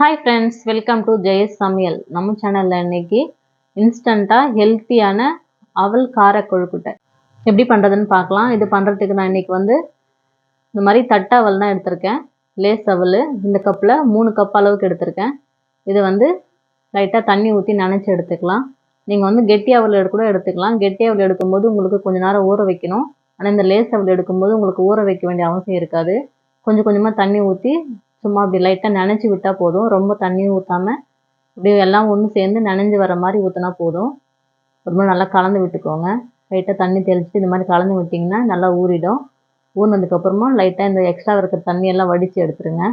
Hi friends welcome to Jaya's சமையல் நம்ம சேனலில் இன்னைக்கு இன்ஸ்டண்ட்டாக ஹெல்த்தியான அவல் கார கொழுக்கட்டை எப்படி பண்ணுறதுன்னு பார்க்கலாம். இது பண்ணுறதுக்கு நான் இன்னைக்கு வந்து இந்த மாதிரி தட்டை அவல் தான் எடுத்திருக்கேன். லேஸ் அவல் இந்த கப்பில் மூணு கப் அளவுக்கு எடுத்திருக்கேன். இது வந்து லைட்டாக தண்ணி ஊற்றி நனைச்சி எடுத்துக்கலாம். நீங்கள் வந்து கெட்டி அவல் கூட எடுத்துக்கலாம். கெட்டி அவல் எடுக்கும்போது உங்களுக்கு கொஞ்ச நேரம் ஊற வைக்கணும். ஆனால் இந்த லேஸ் அவல் எடுக்கும்போது உங்களுக்கு ஊற வைக்க வேண்டிய அவசியம் இருக்காது. கொஞ்சம் கொஞ்சமாக தண்ணி ஊற்றி சும்மா அப்படி லைட்டாக நனைச்சி விட்டால் போதும். ரொம்ப தண்ணி ஊற்றாம அப்படியே எல்லாம் ஒன்று சேர்ந்து நனைஞ்சு வர மாதிரி ஊற்றினா போதும். ரொம்ப நல்லா கலந்து விட்டுக்கோங்க. லைட்டாக தண்ணி தெளித்து இந்த மாதிரி கலந்து விட்டிங்கன்னா நல்லா ஊறிடும். ஊறினதுக்கப்புறமா லைட்டாக இந்த எக்ஸ்ட்ரா இருக்கிற தண்ணியெல்லாம் வடித்து எடுத்துருங்க.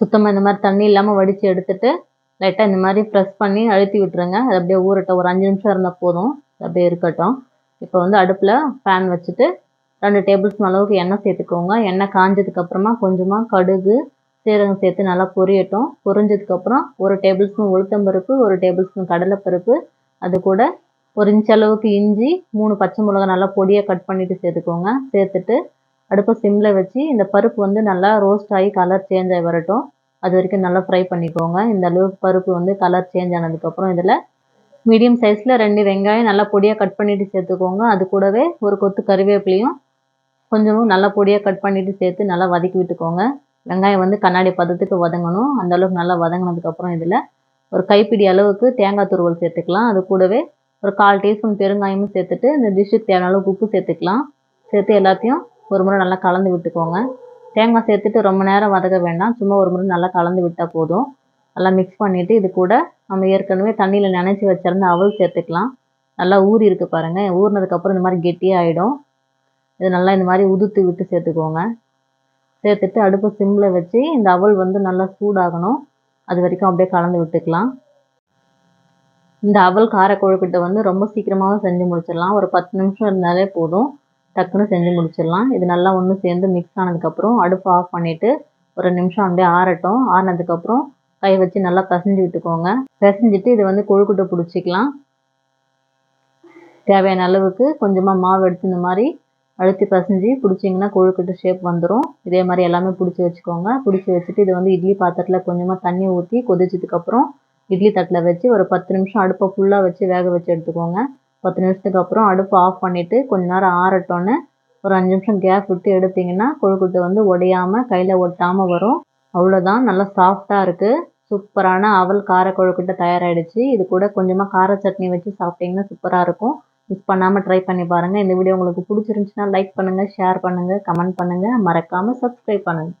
சுத்தமாக இந்த மாதிரி தண்ணி இல்லாமல் வடித்து எடுத்துட்டு லைட்டாக இந்த மாதிரி ப்ரெஸ் பண்ணி அழுத்தி விட்டுருங்க. அது அப்படியே ஊறட்டும். ஒரு அஞ்சு நிமிஷம் இருந்தால் போதும். அப்படியே இருக்கட்டும். இப்போ வந்து அடுப்பில் ஃபேன் வச்சுட்டு ரெண்டு டேபிள் ஸ்பூன் அளவுக்கு எண்ணெய் சேர்த்துக்கோங்க. எண்ணெய் காஞ்சதுக்கப்புறமா கொஞ்சமாக கடுகு சீரகம் சேர்த்து நல்லா பொரியட்டும். பொரிஞ்சதுக்கப்புறம் ஒரு டேபிள் ஸ்பூன் உளுத்தம்பருப்பு ஒரு டேபிள் ஸ்பூன் கடலைப்பருப்பு. அது கூட ஒரு இன்ச் அளவுக்கு இஞ்சி மூணு பச்சை மிளகா நல்லா பொடியாக கட் பண்ணிவிட்டு சேர்த்துக்கோங்க. சேர்த்துட்டு அடுப்பை சிம்மில் வச்சு இந்த பருப்பு வந்து நல்லா ரோஸ்ட் ஆகி கலர் சேஞ்ச் ஆகி வரட்டும். அது வரைக்கும் நல்லா ஃப்ரை பண்ணிக்கோங்க. இந்த அளவுக்கு பருப்பு வந்து கலர் சேஞ்ச் ஆனதுக்கப்புறம் இதில் மீடியம் சைஸில் ரெண்டு வெங்காயம் நல்லா பொடியாக கட் பண்ணிவிட்டு சேர்த்துக்கோங்க. அது கூடவே ஒரு கொத்து கருவேப்பிலையும் கொஞ்சமும் நல்லா பொடியாக கட் பண்ணிவிட்டு சேர்த்து நல்லா வதக்கி விட்டுக்கோங்க. வெங்காயம் வந்து கண்ணாடி பதத்துக்கு வதங்கணும். அந்தளவுக்கு நல்லா வதங்கினதுக்கப்புறம் இதில் ஒரு கைப்பிடி அளவுக்கு தேங்காய் துருவல் சேர்த்துக்கலாம். அது கூடவே ஒரு கால் டீஸ்பூன் பெருங்காயமும் சேர்த்துட்டு இந்த டிஷ்ஷுக்கு தேவையான அளவுக்கு உப்பு சேர்த்துக்கலாம். சேர்த்து எல்லாத்தையும் ஒரு முறை நல்லா கலந்து விட்டுக்கோங்க. தேங்காய் சேர்த்துட்டு ரொம்ப நேரம் வதக்க வேண்டாம். சும்மா ஒரு முறை நல்லா கலந்து விட்டால் போதும். நல்லா மிக்ஸ் பண்ணிவிட்டு இது கூட நம்ம ஏற்கனவே தண்ணியில் நினச்சி வச்சிருந்த அவல் சேர்த்துக்கலாம். நல்லா ஊறி இருக்கு பாருங்கள் ஊறினதுக்கப்புறம் இந்த மாதிரி கெட்டியாக ஆகிடும் இது நல்லா இந்த மாதிரி உதுத்து விட்டு சேர்த்துக்கோங்க. சேர்த்துட்டு அடுப்பு சிம்மில் வச்சு இந்த அவல் வந்து நல்லா சூடாகணும். அது வரைக்கும் அப்படியே கலந்து விட்டுக்கலாம். இந்த அவல் கார கொழுக்கட்டை வந்து ரொம்ப சீக்கிரமாகவும் செஞ்சு முடிச்சிடலாம். ஒரு பத்து நிமிஷம் இருந்தாலே போதும். டக்குன்னு செஞ்சு முடிச்சிடலாம். இது நல்லா ஒன்று சேர்ந்து மிக்ஸ் ஆனதுக்கப்புறம் அடுப்பு ஆஃப் பண்ணிவிட்டு ஒரு நிமிஷம் அப்படியே ஆறட்டும். ஆறினதுக்கப்புறம் கை வச்சு நல்லா பிசைஞ்சு விட்டுக்கோங்க. பிசைஞ்சிட்டு இது வந்து கொழுக்கட்டை பிடிச்சிக்கலாம். தேவையான அளவுக்கு கொஞ்சமாக மாவு எடுத்து இந்த மாதிரி அழுத்தி பசைஞ்சு பிடிச்சிங்கன்னா கொழுக்கட்டை ஷேப் வந்துடும் இதே மாதிரி எல்லாமே பிடிச்சி வச்சுக்கோங்க. பிடிச்சி வச்சுட்டு இது வந்து இட்லி பாத்திரத்தில் கொஞ்சமாக தண்ணி ஊற்றி கொதிச்சதுக்கப்புறம் இட்லி தட்டில் வச்சு ஒரு பத்து நிமிஷம் அடுப்பை ஃபுல்லாக வச்சு வேக வச்சு எடுத்துக்கோங்க. பத்து நிமிஷத்துக்கு அப்புறம் அடுப்பை ஆஃப் பண்ணிவிட்டு கொஞ்ச நேரம் ஆறட்டோன்னு ஒரு அஞ்சு நிமிஷம் கேப் விட்டு எடுத்திங்கன்னா கொழுக்கட்டை வந்து உடையாமல் கையில் ஒட்டாமல் வரும். அவ்வளோதான் நல்லா சாஃப்டாக இருக்குது சூப்பரான அவல் கார கொழுக்கட்டை தயாராகிடுச்சு இது கூட கொஞ்சமாக கார சட்னி வச்சு சாப்பிட்டிங்கன்னா சூப்பராக இருக்கும். மிஸ் பண்ணாமல் ட்ரை பண்ணி பாருங்கள் இந்த வீடியோ உங்களுக்கு பிடிச்சிருந்துச்சுன்னா லைக் பண்ணுங்கள் ஷேர் பண்ணுங்கள் கமெண்ட் பண்ணுங்கள் மறக்காமல் சப்ஸ்கிரைப் பண்ணுங்கள்